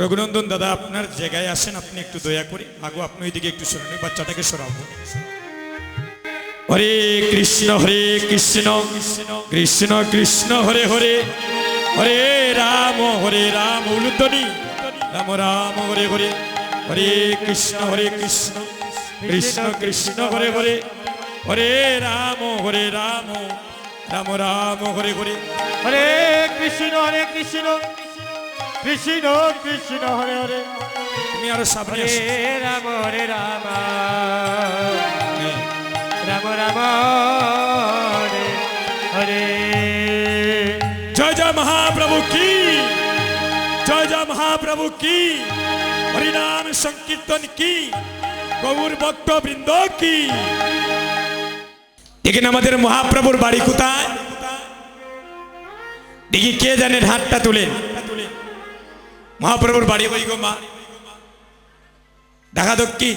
রঘুনন্দন দাদা, আপনার জায়গায় আসেন, আপনি একটু দয়া করে। আগো, আপনি ওইদিকে একটু সরান বাচ্চাটাকে সরাবো। হরে কৃষ্ণ হরে কৃষ্ণ কৃষ্ণ কৃষ্ণ, হরে হরে হরে রাম হরে রাম উলুদনি রাম রাম, হরে হরে হরে কৃষ্ণ হরে কৃষ্ণ কৃষ্ণ কৃষ্ণ, হরে হরে হরে রাম হরে রাম রাম রাম, হরে হরে। হরে কৃষ্ণ হরে কৃষ্ণ। কৃষ্ণ কৃষ্ণ হরে হরে। তুমি আরও সামনে। রাম হরে রাম। হ্যাঁ। রাম রাম হরে হরে। জয় জয় মহাপ্রভু কি? জয় জয় মহাপ্রভু কি? হরিনাম সংকীর্তন কি? গৌর ভক্ত বৃন্দ কি? দেখেন আমাদের মহাপ্রভুর বাড়ি কোথায়? দেখি কে জানেন হাতটা তুলেন মহাপ্রভুর বাড়ি বই গো মা? ঢাকা দক্ষিণ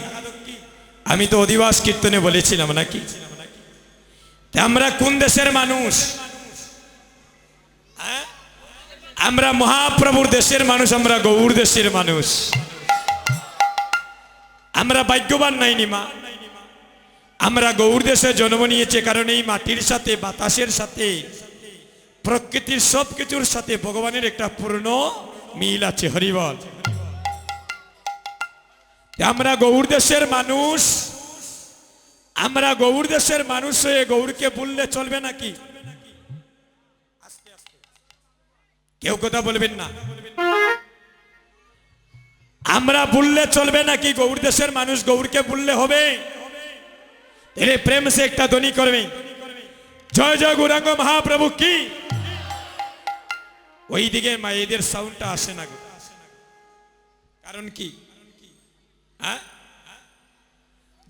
আমি তো অধিবাস কীর্তনে বলেছিলাম নাকি? আমরা কোন দেশের মানুষ? হ্যাঁ? আমরা মহাপ্রভুর দেশের মানুষ, আমরা গৌর দেশের মানুষ। আমরা ভাগ্যবান নাইনি মা। আমরা গৌর দেশে জন্ম নিয়েছে কারণ এই মাটির সাথে, বাতাসের সাথে, প্রকৃতির সব কিছুর সাথে ভগবানের একটা পূর্ণ মিল আছে হরিবল আমরা গৌর দেশের মানুষ। আমরা গৌর দেশের মানুষ হয়ে গৌরকে বললে চলবে নাকি? কেউ কথা বলবেন না। আমরা বললে চলবে নাকি গৌর দেশের মানুষ? গৌরকে বললে হবে। প্রেম সে একটা ধ্বনি করবে। জয় জয় গৌরাঙ্গ মহাপ্রভু কি? ওই দিকে মায়েদের সাউন্ডটা আসে না গো। কারণ কি? হ্যাঁ?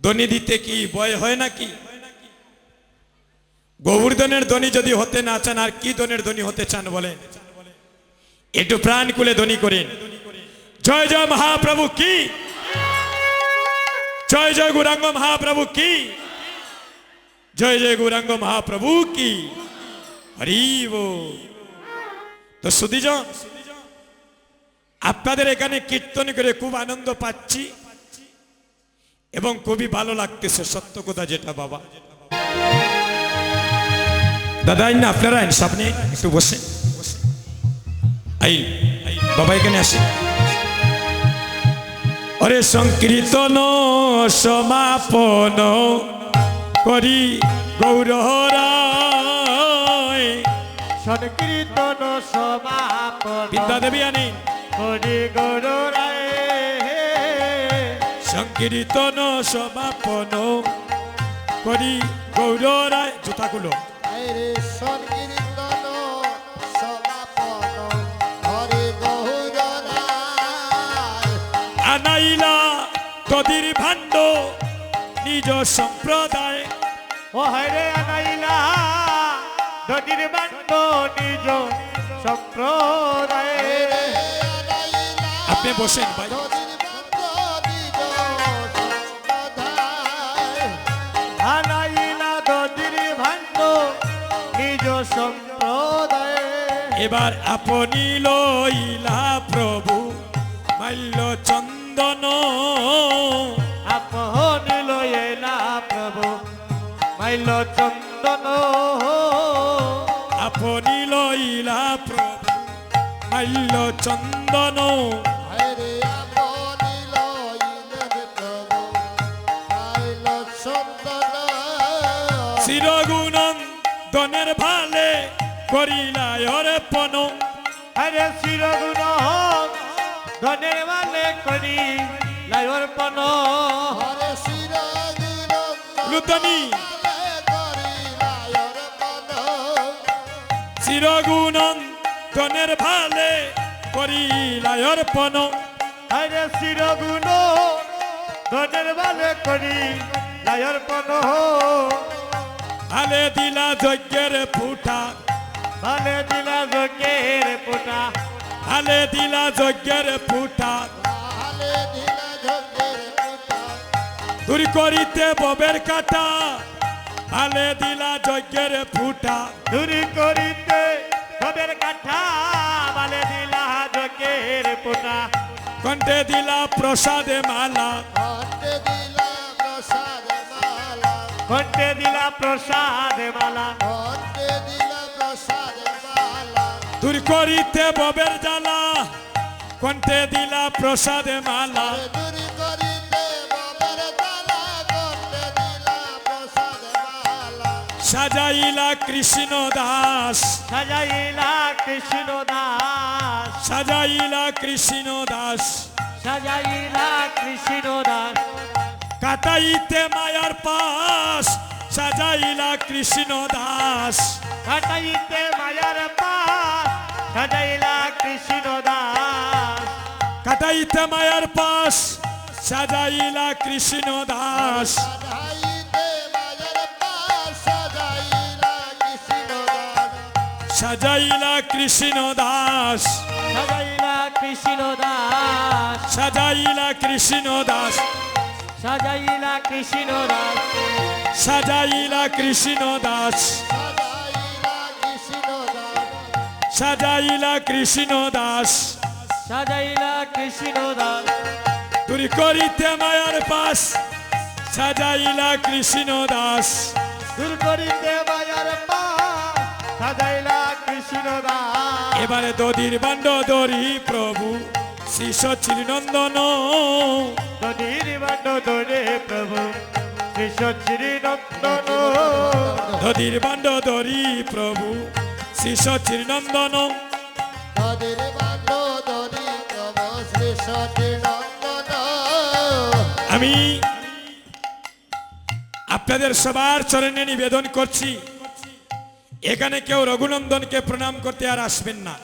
ধ্বনি দিতে কি বয় হয় নাকি? গোবর্ধনের ধ্বনি যদি হতে না চান, আর কি ধনের ধ্বনি হতে চান বলেন? একটু প্রাণ কুলে ধ্বনি করেন। জয় জয় মহাপ্রভু কি? জয় জয় গৌরাঙ্গ মহাপ্রভু কি? জয় জয় গৌরাঙ্গ মহাপ্রভু কি? হরিব তো সুদীজন আপনাদের এখানে কীর্তন করে খুব আনন্দ পাচ্ছি এবং খুবই ভালো লাগতেছে, সত্য কথা যেটা বাবা। দাদা আইন না, আপনারা আইন, সামনে একটু বসে। আই বাবা এখানে আসে। অরে সংকীর্তন সমাপন করি গৌরহরায় সংকীর্তন সমাপন বিদ্যা দেবী আনি। হরি গৌর রায় সংকীর্তন সমাপন করি গৌররায় জুতাগুলো। আরে সংকীর্তন সমাপন হরে আনাইলা কদির ভাণ্ড নিজ সম্প্রদায়। ও হরে আনাইলা। দদির বান্ড নিজ সম্প্রদায়। আপনি বসেন ভাই। এবার আপনি লইলা প্রভু মাল্য চন্দন। আপন লয়েলা প্রভু মাইল চন্দন। লইলা প্রভু মাল্য চন্দন চিরগুণন্দনের ভালে করিলা অর্পণ হরে শিরগুণ ধনের মানে করি শির লুতনি চিরগুণন্দনের ভালে করিলা অর্পণ হরে শিরগুণ ধনের মানে করি লাইর্পণ ভালে দিলা যজ্ঞের ফুটা দিলা ভালে দিলা যজ্ঞের ফুটা আলে দিলা ঝঙ্গের পুতা দূর করিতে ববের কাটা। ভালে দিলা যজ্ঞের ফুটা। দূরি করিতে সবের কাঠা বালে দিলা যোগের পোটা কণ্ঠে দিলা প্রসাদে মালা। কণ্ঠে দিলা প্রসাদ মালা। কণ্ঠে দিলা প্রসাদ মালা। কণ্ঠে দিলা প্রসাদ মালা। দূর করিতে ববের জ্বালা। কণ্ঠে দিলা প্রসাদে মালা। সাজাইলা কৃষ্ণ দাস। সাজাইলা কৃষ্ণ দাস। সাজাইলা কৃষ্ণ দাস। সাজাইলা কৃষ্ণ দাস। কাটাইতে মায়ার পাশ সাজাইলা কৃষ্ণ দাস। কাটাইতে মায়ার পাস সাজাইলা কৃষ্ণ দাস। কাটাইতে মায়ার পাশ সাজাইলা কৃষ্ণ দাস। সাজাইলা কৃষ্ণ দাস। সাজাইলা কৃষ্ণ দাস। সাজাইলা কৃষ্ণ দাস। সাজাইলা কৃষ্ণ দাস। সাজাইলা কৃষ্ণ দাস। সাজাইলা কৃষ্ণ দাস। সাজাইলা কৃষ্ণ দাস। তুই করিতে মায়ার পাস সাজাইলা কৃষ্ণ দাস। তুই করিতে মায়ার পাস সাজাইলা কৃষ্ণ এবারে দদির বান্ড দরি প্রভু শ্রী সচির নন্দন নদীর বান্ড ধরে প্রভু কৃষ্ণ নন্দন দদির বান্ড দরি প্রভু শ্রী সচির নন্দন নদীর বান্ধ দরি প্রভু শ্রী নন্দন আমি আপনাদের সবার চরণে নিবেদন করছি। এখানে কেউ রঘুনন্দনকে প্রণাম করতে আর আসবেন না।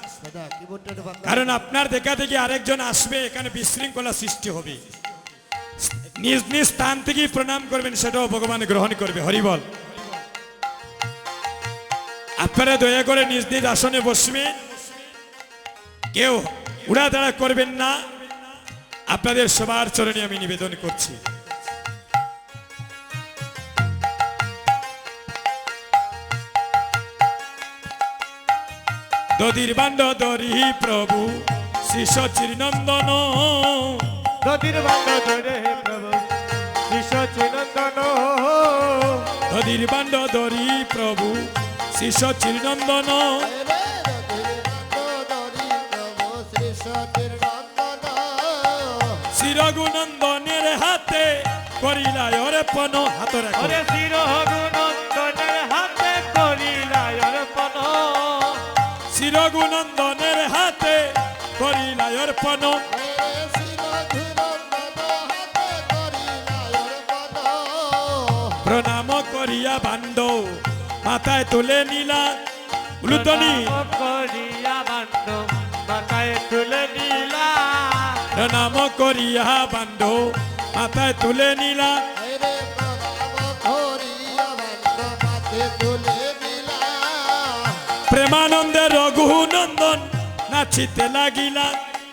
কারণ আপনার দেখা দেখি আরেকজন আসবে এখানে বিশৃঙ্খলা সৃষ্টি হবে। নিজ নিজ স্থান থেকেই প্রণাম করবেন সেটাও ভগবান গ্রহণ করবে। হরিবল আপনারা দয়া করে নিজ নিজ আসনে বসবে। কেউ উড়াদাড়া করবেন না। আপনাদের সবার চরণে আমি নিবেদন করছি। দদির বান্ড দরি প্রভু শ্রী সচির নন্দন বান্ড দদির বান্ড দরি প্রভু শ্রী সচির নন্দন রে নদীর দরি প্রভু শ্রী সতীর নন্দন শ্রী রঘুনন্দনের হাতে করিলায় অর্পণ হাত রাখো। শির নন্দনের শ্রী রঘুনন্দনের হাতে করিলা অর্পণ প্রণাম করিয়া বান্ড মাথায় তুলে নিলা। প্রণাম করিয়া বান্ড মাথায় তুলে নিলা। প্রণাম করিয়া বান্ড মাথায় তুলে নিলা। প্রেমানন্দে রঘুনন্দন নাচিতে লাগিলা।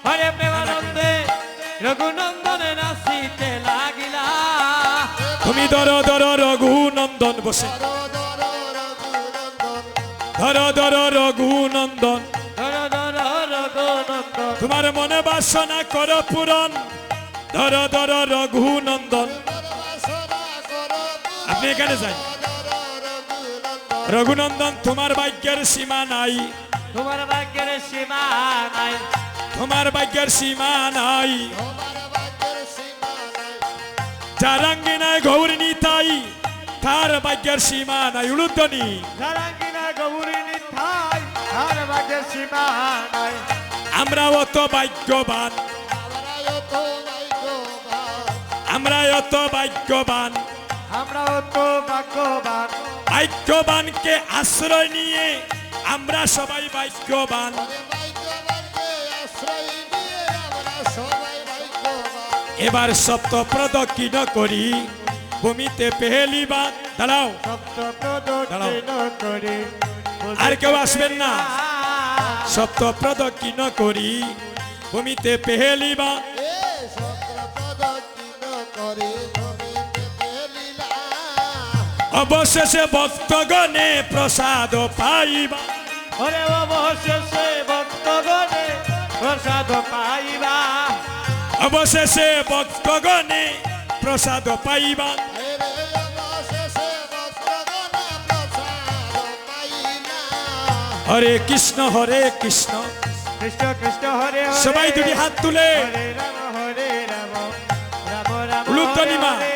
হরে প্রেমানন্দে রঘুনন্দনে নাচিতে লাগিলা। তুমি ধর ধর রঘুনন্দন বসে। ধর ধর রঘুনন্দন। তোমার মনে বাসনা কর পূরণ। ধর ধর রঘুনন্দন। আপনি এখানে যাই। রঘুনন্দন তোমার ভাগ্যের সীমা নাই। তোমার ভাগ্যের সীমা নাই। তোমার ভাগ্যের সীমা নাই। জারাঙ্গিনায় গৌরিনী তাই তার ভাগ্যের সীমা নাই। উলুদ্ধনি জারাঙ্গিনায় গৌরিণী তাই তার ভাগ্যের সীমা নাই। আমরা অত ভাগ্যবান। আমরা অত ভাগ্যবান। আমরা অত ভাগ্যবান। ভাগ্যবানকে আশ্রয় নিয়ে আমরা সবাই ভাগ্যবান। এবার সপ্ত প্রদক্ষিণ করি? ভূমিতে দাঁড়াও সপ্ত প্রদক্ষিণ করে আর কেউ আসবেন না? সপ্ত প্রদক্ষিণ করি? ভূমিতে পেহেলিবা এ অবশেষে ভক্তগণে প্রসাদ পাইবা। ওরে অবশেষে ভক্তগণে প্রসাদ পাইবা। অবশেষে ভক্তগণে প্রসাদ পাইবা। হরে কৃষ্ণ হরে কৃষ্ণ। কৃষ্ণ কৃষ্ণ হরে হরে। সবাই দুটি হাত তুলে। হরে রাম হরে রাম রাম রাম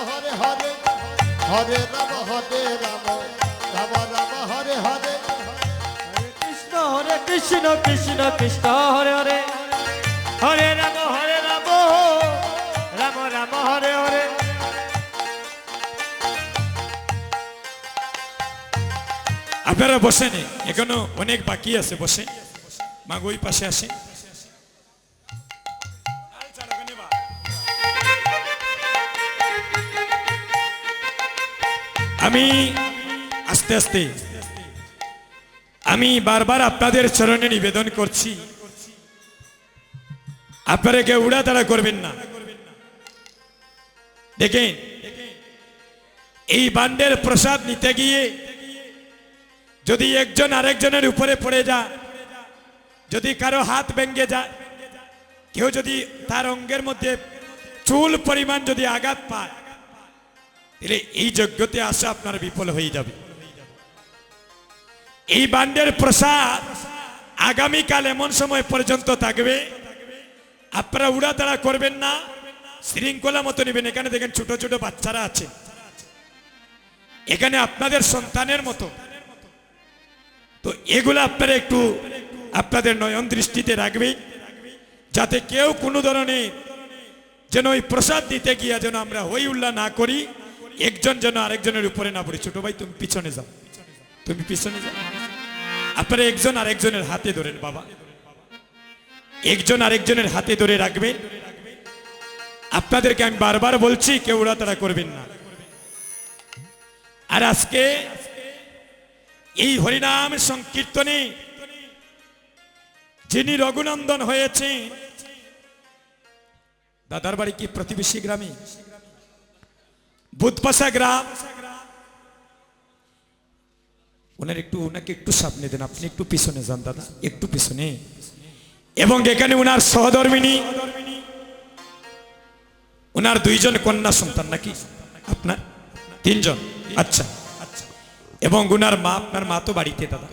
হরে রাম হরে রাম রাম রাম হরে হরে। হরে কৃষ্ণ হরে কৃষ্ণ কৃষ্ণ কৃষ্ণ হরে হরে। হরে রাম হরে রাম রাম রাম হরে হরে। আপনারা বসেনি এখনও অনেক বাকি আছে বসে মাগো ওই পাশে আসে আমি আস্তে আস্তে, আমি বারবার আপনাদের চরণে নিবেদন করছি। আপনারা কেউ উড়াতাড়া করবেন না। দেখেন, এই বান্ডের প্রসাদ নিতে গিয়ে যদি একজন আরেকজনের উপরে পড়ে যায়, যদি কারও হাত ভেঙে যায়, কেউ যদি তার অঙ্গের মধ্যে চুল পরিমাণ যদি আঘাত পায় তাহলে এই যজ্ঞতে আসা আপনার বিফল হয়ে যাবে। এই বান্ডের প্রসাদ আগামীকাল এমন সময় পর্যন্ত থাকবে। আপনারা উড়াতাড়া করবেন না, শৃঙ্খলা মতো নেবেন। এখানে দেখেন ছোট ছোট বাচ্চারা আছে। এখানে আপনাদের সন্তানের মতো। তো এগুলো আপনারা একটু আপনাদের নয়ন দৃষ্টিতে রাখবে, যাতে কেউ কোনো ধরনের যেন ওই প্রসাদ দিতে গিয়া যেন আমরা হই উল্লাহ না করি। একজন যেন আরেকজনের উপরে না পড়ি। ছোট ভাই, তুমি পিছনে যাও। তুমি পিছনে যাও। আপনারা একজন আরেকজনের হাতে ধরেন বাবা। একজন আরেকজনের হাতে ধরে রাখবেন আপনাদেরকে আমি বারবার বলছি, কেউ উড়াতাড়া করবেন না। আর আজকে এই হরিনাম সংকীর্তনে যিনি রঘুনন্দন হয়েছেন দাদার বাড়ি কি প্রতিবেশী গ্রামে? বুধপাশা গ্রাম। ওনার একটু একটু দেন, আপনি একটু পিছনে যান, দাদা, একটু পিছনে। এবং এখানে ওনার ওনার দুইজন কন্যা সন্তান নাকি? আপনার তিনজন? আচ্ছা। এবং ওনার মা, আপনার মা তো বাড়িতে, দাদা।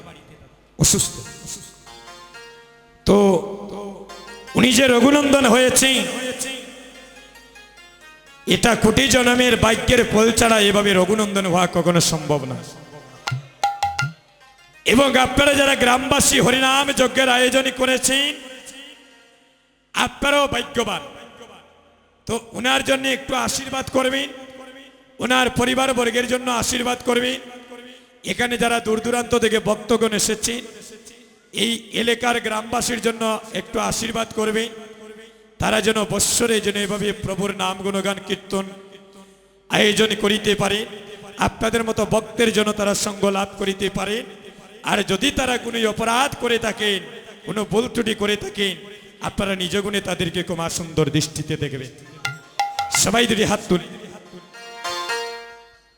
অসুস্থ। তো উনি যে রঘুনন্দন হয়েছে এটা কোটি জনমের বাক্যের ফল ছাড়া এভাবে রঘুনন্দন হওয়া কখনো সম্ভব না। এবং আপনারা যারা গ্রামবাসী হরিনাম যজ্ঞের আয়োজন করেছেন, আপনারাও ভাগ্যবান। তো ওনার জন্য একটু আশীর্বাদ করবেন ওনার পরিবার বর্গের জন্য আশীর্বাদ করবেন। এখানে যারা দূর দূরান্ত থেকে ভক্তগণ এসেছেন, এই এলাকার গ্রামবাসীর জন্য একটু আশীর্বাদ করবেন। তারা যেন বৎসরে যেন এভাবে প্রভুর নাম গুণগান, কীর্তন আয়োজন করিতে পারে। আপনাদের মতো ভক্তের জন্য তারা সঙ্গ লাভ করিতে পারে। আর যদি তারা কোনো অপরাধ করে থাকেন, কোনো ভুল ত্রুটি করে থাকেন, আপনারা নিজ গুণে তাদেরকে কুমা সুন্দর দৃষ্টিতে দেখবেন। সবাই দুটি হাত তুলি।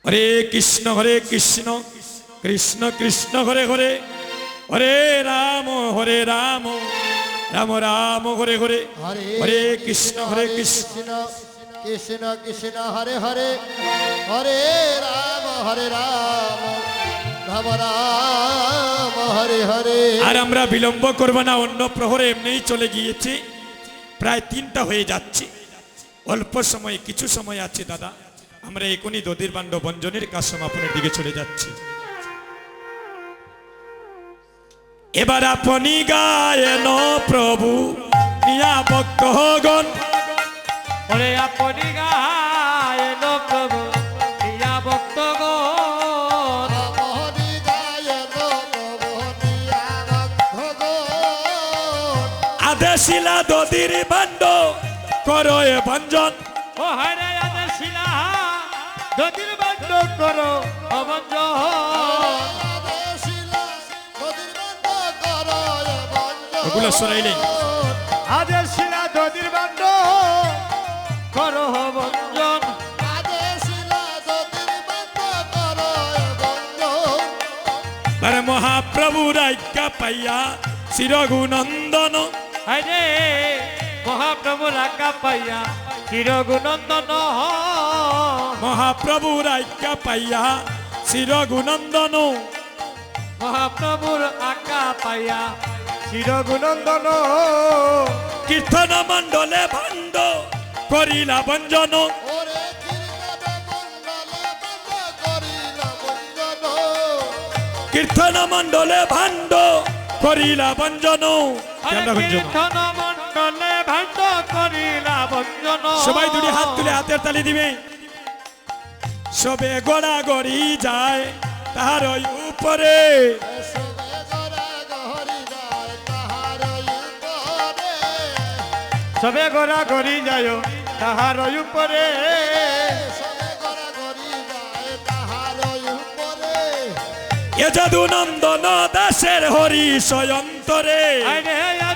হরে কৃষ্ণ হরে কৃষ্ণ কৃষ্ণ কৃষ্ণ, হরে হরে। হরে রাম হরে রাম। রাম রাম হরে হরে। হরে কৃষ্ণ হরে কৃষ্ণ। কৃষ্ণ কৃষ্ণ হরে হরে। হরে রাম হরে রাম। রাম রাম হরে হরে। আর আমরা বিলম্ব করব না অন্য প্রহরে এমনিই চলে গিয়েছে। প্রায় তিনটা হয়ে যাচ্ছে। অল্প সময় কিছু সময় আছে দাদা। আমরা এখনই দদির বাণ্ড বঞ্জনের কাজ সমাপনের দিকে চলে যাচ্ছি। এবার আপনি গায়েন প্রভু নিয়া ভক্তগণ। ওরে আপনি গায়েন প্রভু ভক্তগণ। আদেশিলা দদির বাণ্ড করো এ ভঞ্জন। ও হরে আদে শিলা দদির বান্ড করো অবঞ্জ ওগুলো সরাইলেন। আদে শিলা দদির বান্ড করো অবঞ্জন আদেশিলা নদীর বন্ধ করো এ বন্ধ আর মহাপ্রভু রাজ্ঞা পাইয়া চিরঘুনন্দন আরে মহাপ্রভু রাখা পাইয়া চিরগুনন্দন মহাপ্রভু রাজ্ঞা পাইয়া চিরঘুনন্দন মহাপ্রভুর আজ্ঞা পাইয়া চিরগুনন্দন কীর্তন মণ্ডলে ভাণ্ড করিলা ভঞ্জন। ওরে কীর্তন মণ্ডলে বন্ধ করিল ভাণ্ড ভঞ্জন? কীর্তন মণ্ডলে ভাণ্ড করিলা ভঞ্জন। সবাই দুটি হাত তুলে হাতের তালি দিবে। সবে গড়া গড়ি যায় তাহার উপরে। সবে গোরা গড়ি যায় তাহার উপরে। এ যদু নন্দন দাসের হরি সয়ন্তরে।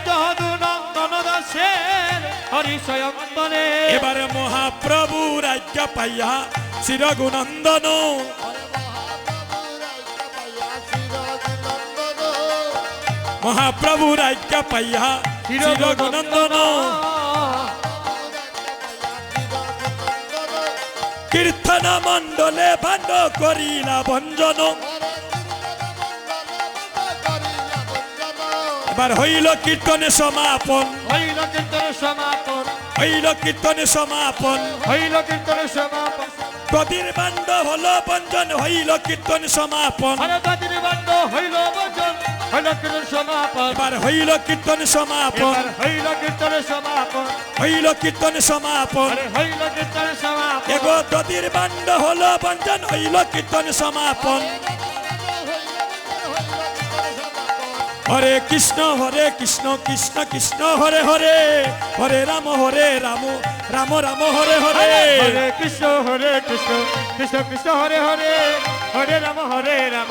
যদু নন্দন দাসের হরি স্বয়ন্তরে এবারে মহাপ্রভু রাজ্য পাইয়া চিরগুনন্দন মহাপ্রভু রাজ্য পাইয়া চিরগুনন্দন কীর্তন মণ্ডলে ভাণ্ড করিলা ভঞ্জন এবার হইল কীর্তনে সমাপন। হইল কীর্তন সমাপন। হইল কীর্তনে সমাপন। হইল কীর্তন সমাপন। গদির বাণ্ড হলো ভঞ্জন হইল কীর্তন সমাপন। দাদির বান্ড হইল ভজন হইল কীর্তন সমাপন। এবার হইল কীর্তন সমাপন। হইল কীর্তন সমাপন। হইল কীর্তন সমাপন। হইল কীর্তন সমাপন। এগো দদির বাণ্ড হলো ভঞ্জন হইল কীর্তন সমাপন। হরে কৃষ্ণ হরে কৃষ্ণ কৃষ্ণ কৃষ্ণ হরে হরে। হরে রাম হরে রাম রাম রাম হরে হরে। হরে কৃষ্ণ হরে কৃষ্ণ কৃষ্ণ কৃষ্ণ হরে হরে। হরে রাম হরে রাম।